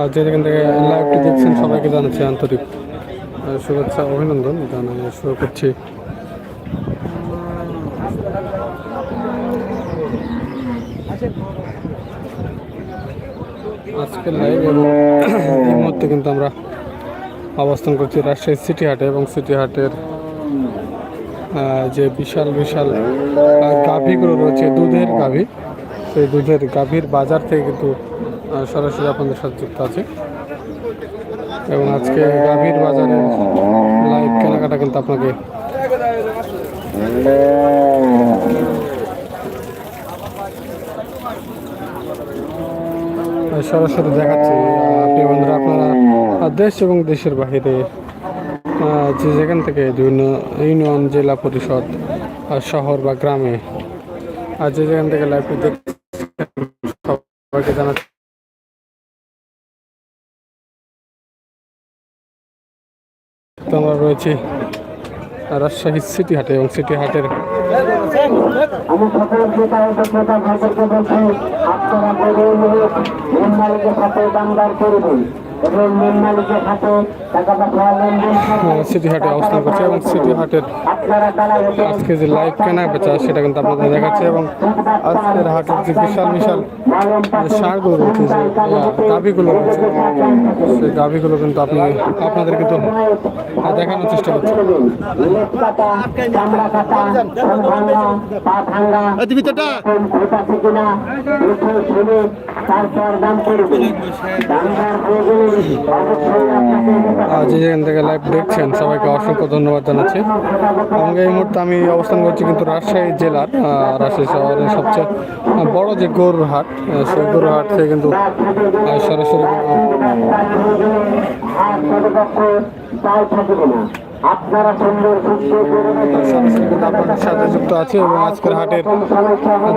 আর যেখান থেকে লাইভটি দেখছেন, সবাইকে জানাচ্ছি আন্তরিক শুভেচ্ছা, অভিনন্দন। জানাই শুরু করছি। আজকের লাইভ এবং এই মুহূর্তে কিন্তু আমরা অবস্থান করছি রাজশাহী সিটি হাটে এবং সিটি হাটের যে বিশাল বিশাল গাভীগুলো রয়েছে, দুধের গাভী। সেই দুধের গাভীর বাজার থেকে কিন্তু সরাসরি আপনাদের সাথে যুক্ত আছে। এবং আজকে গাভীর বাজারের লাইভ কেনাকাটা কিন্তু আপনাকে সরাসরি দেখাচ্ছি। প্রিয় বন্ধুরা, আপনারা দেশ এবং দেশের বাহিরে যে যেখান থেকে বিভিন্ন ইউনিয়ন, জেলা পরিষদ শহর বা গ্রামে আর যে যেখান থেকে লাইভটি দেখছেন, সবাইকে জানাচ্ছি তো আমরা রয়েছি রাজশাহী সিটি হাটে এবং সিটি হাটের সিটি হাটে অবস্থান করছে এবং সিটি হাটের আজকে যে লাইভ কেনা বেচা, সেটা কিন্তু আপনাদের দেখাচ্ছে এবং আজকের হাটের যে বিশাল বিশাল সারগুলো রয়েছে যে আহ, গাভীগুলো রয়েছে। সেই গাভীগুলো কিন্তু আপনি আপনাদের কিন্তু দেখানোর চেষ্টা করছি। যে যেখান থেকে লাইভ দেখছেন সবাইকে অসংখ্য ধন্যবাদ জানাচ্ছি। এবং এই মুহূর্তে আমি অবস্থান করছি কিন্তু রাজশাহী জেলার রাজশাহী শহরের সবচেয়ে বড় যে গরুর হাট সেই হাট কিন্তু সরাসরি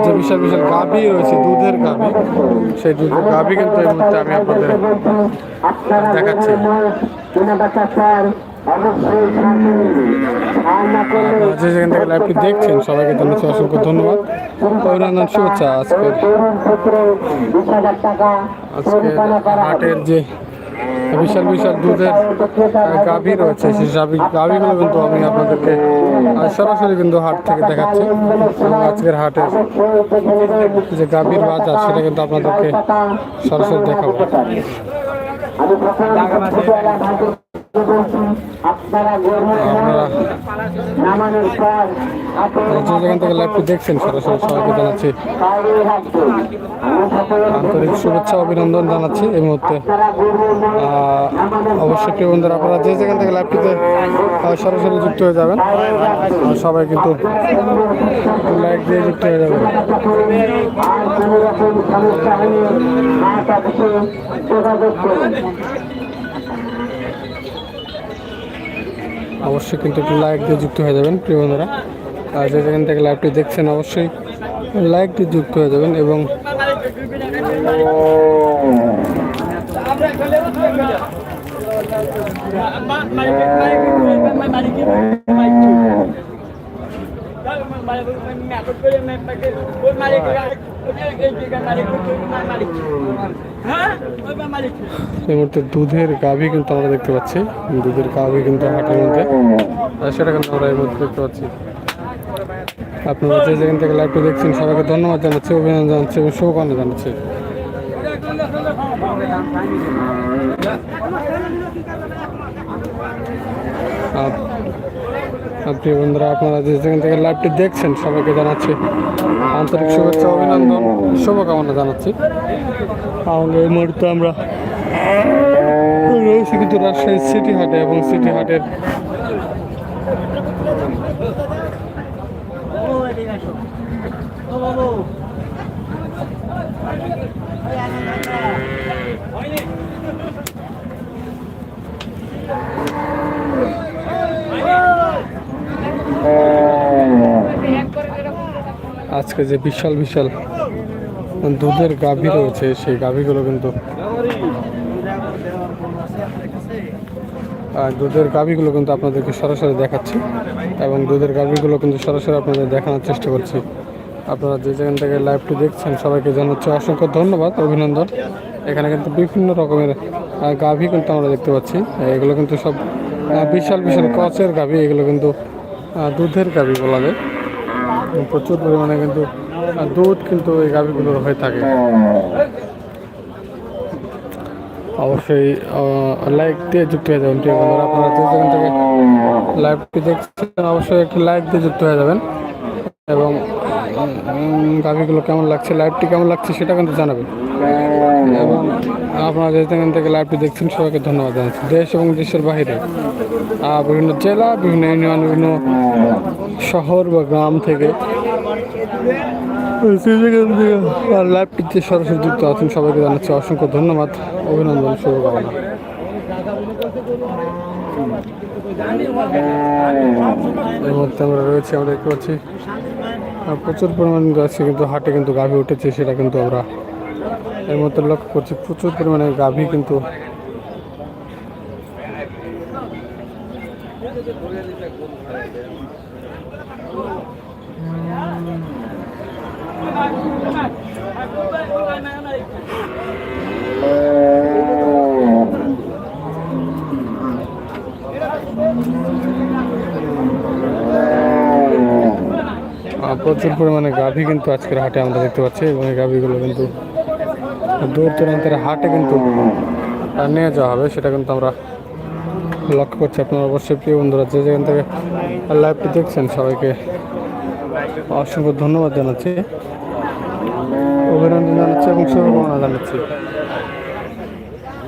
যে বিশাল বিশাল গাভী রয়েছে, দুধের গাভী, সেই দুধের গাভী কিন্তু এই মুহূর্তে দেখাচ্ছি। যে যেখান থেকে লাইভটি দেখছেন, সবাইকে জানাচ্ছি অসংখ্য ধন্যবাদ। অভিনন্দন, শুভেচ্ছা টাকা আজকের হাটের যে বিশাল বিশাল দুধের গাভী রয়েছে, সেই গাভী গাভীগুলো কিন্তু আমি আপনাদেরকে সরাসরি কিন্তু হাট থেকে দেখাচ্ছি। আজকের হাটের যে গাভীর বাজার, সেটা কিন্তু আপনাদেরকে সরাসরি দেখাবো। যেখান থেকে লাইভটি দেখছেন সরাসরি সবাইকে জানাচ্ছি আন্তরিক শুভেচ্ছা অভিনন্দন জানাচ্ছি এই মুহূর্তে। অবশ্যই প্রিয় বন্ধুরা আপনারা যে যেখান থেকে লাইভটিতে সরাসরি যুক্ত হয়ে যাবেন। সবাই কিন্তু লাইক দিয়ে যুক্ত হয়ে যাবেন আর কোনো রকম সমস্যা অবশ্যই কিন্তু একটু লাইক দিয়ে যুক্ত হয়ে যাবেন, প্রিয় বন্ধুরা। আর যে যেখান থেকে লাইভটি দেখছেন, অবশ্যই লাইক দিয়ে যুক্ত হয়ে যাবেন এবং এই মুহূর্তে দুধের গাভী কিন্তু আমরা দেখতে পাচ্ছি। দুধের গাভী কিন্তু হাটের মধ্যে। সেটা কিন্তু আমরা এই মুহূর্তে দেখতে পাচ্ছি। আপনারা যে যেখান থেকে লাইভটি দেখছেন, সবাইকে ধন্যবাদ জানাচ্ছি, অভিনন্দন জানাচ্ছি এবং শুভকামনা জানাচ্ছি। আপ- প্রিয় বন্ধুরা, আপনারা যেখান থেকে লাইভটি দেখছেন, সবাইকে জানাচ্ছি আন্তরিক শুভেচ্ছা, অভিনন্দন, শুভকামনা জানাচ্ছি। তাহলে এই মুহূর্তে আমরা রয়েছি কিন্তু রাজশাহী সিটি হাটে এবং সিটি হাটের আজকে যে বিশাল বিশাল দুধের গাভী রয়েছে, সেই গাভীগুলো কিন্তু দুধের গাভীগুলো কিন্তু আপনাদেরকে সরাসরি দেখাচ্ছি এবং দুধের গাভীগুলো কিন্তু সরাসরি আপনাদের দেখানোর চেষ্টা করছি। আপনারা যে যেখান থেকে লাইভটি দেখছেন, সবাইকে জানাচ্ছি অসংখ্য ধন্যবাদ, অভিনন্দন। এখানে কিন্তু বিভিন্ন রকমের গাভী কিন্তু আমরা দেখতে পাচ্ছি। এগুলো কিন্তু সব বিশাল বিশাল কচের গাভী, এগুলো কিন্তু দুধের গাভী বলা যায়। প্রচুর পরিমাণে কিন্তু দুধ কিন্তু এই গাভীগুলোর হয়ে থাকে। অবশ্যই লাইক দিয়ে যুক্ত হয়ে যাবেন, প্রিয় বন্ধুরা। আপনারা যেখান থেকে লাইভটি দেখছেন, অবশ্যই একটি লাইক দিয়ে যুক্ত হয়ে যাবেন। এবং গাভীগুলো কেমন লাগছে লাইভটি কেমন লাগছে, সেটা কিন্তু জানাবেন। এবং আপনারা যেখান থেকে লাইভটি দেখছেন সবাইকে ধন্যবাদ জানাচ্ছি। দেশ এবং দেশের আহ, বিভিন্ন জেলা বিভিন্ন ইউনিয়ন বিভিন্ন শহর বা গ্রাম থেকে লাইভটিতে সরাসরি যুক্ত আছেন সবাইকে জানাচ্ছি অসংখ্য ধন্যবাদ অভিনন্দন শুভকামনা। এই মুহূর্তে আমরা রয়েছি আমরা দেখতে পাচ্ছি প্রচুর পরিমাণ গাছে কিন্তু হাটে কিন্তু গাভী উঠেছে সেটা কিন্তু আমরা এর মধ্যে লক্ষ্য করছি, প্রচুর পরিমাণে গাভী কিন্তু প্রচুর পরিমাণে গাভী কিন্তু আজকের হাটে আমরা দেখতে পাচ্ছি এবং এই গাভীগুলো কিন্তু দূর দূরান্তের হাটে কিন্তু নিয়ে যাওয়া হবে। সেটা কিন্তু আমরা লক্ষ্য করছি আপনারা অবশ্যই। প্রিয় বন্ধুরা, যে যেখান থেকে লাইভটি দেখছেন, সবাইকে অসংখ্য ধন্যবাদ জানাচ্ছি। অভিনন্দন জানাচ্ছি এবং শুভকামনা জানাচ্ছি।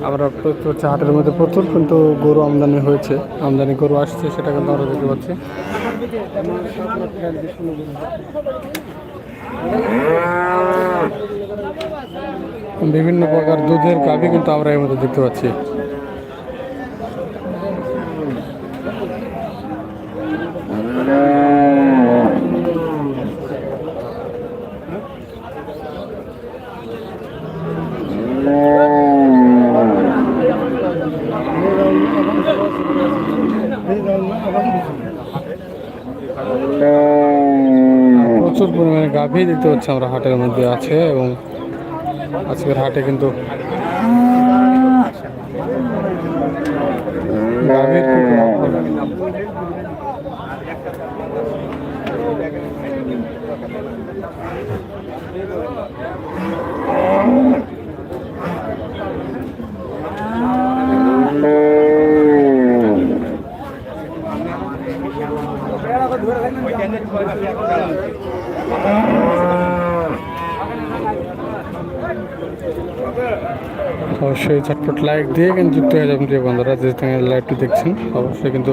আমরা দেখতে পাচ্ছি হাটের মধ্যে প্রচুর কিন্তু গরু আমদানি হয়েছে। আমদানি গরু আসছে, সেটা কিন্তু আমরা দেখতে পাচ্ছি। বিভিন্ন প্রকার দুধের গাভী কিন্তু আমরা এর মধ্যে দেখতে পাচ্ছি। প্রচুর পরিমাণে গাভী দেখতে পাচ্ছি আমরা হাটের মধ্যে আছে এবং আজকের হাটে কিন্তু গাভীর অবশ্যই ঝটপট লাইক দিয়ে কিন্তু যুক্ত হয়ে যাবেন প্রিয় বন্ধুরা যে লাইভটি দেখছেন অবশ্যই কিন্তু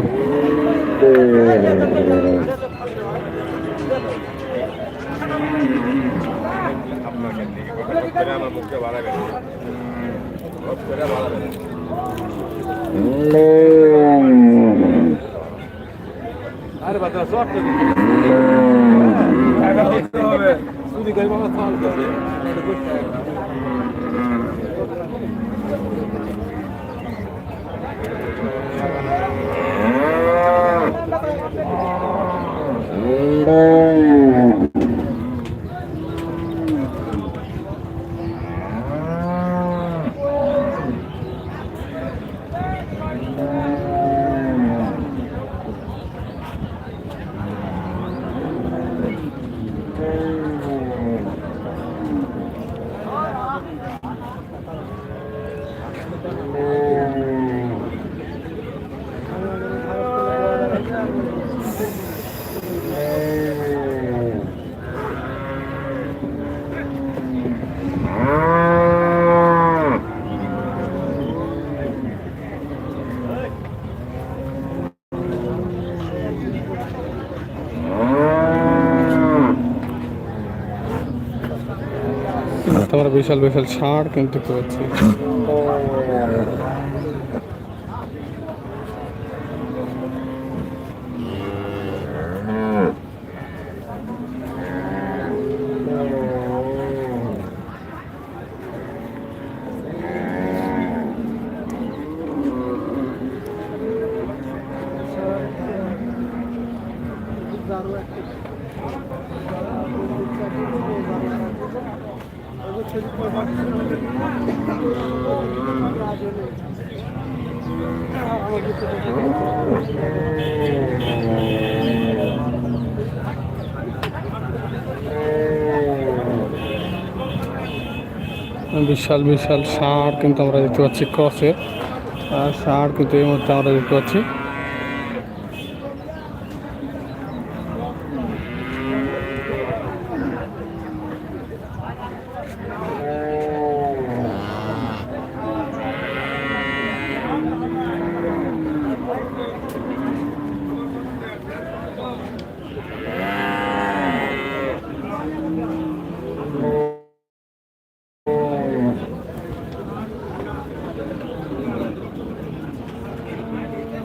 Sigara bana sağlık. আমরা বিশাল বিশাল ষাঁড় কিন্তু দেখতে বিশাল বিশাল ষাঁড় কিন্তু আমরা দেখতে পাচ্ছি, ক্রসের। ষাঁড় কিন্তু এই মুহূর্তে আমরা দেখতে পাচ্ছি।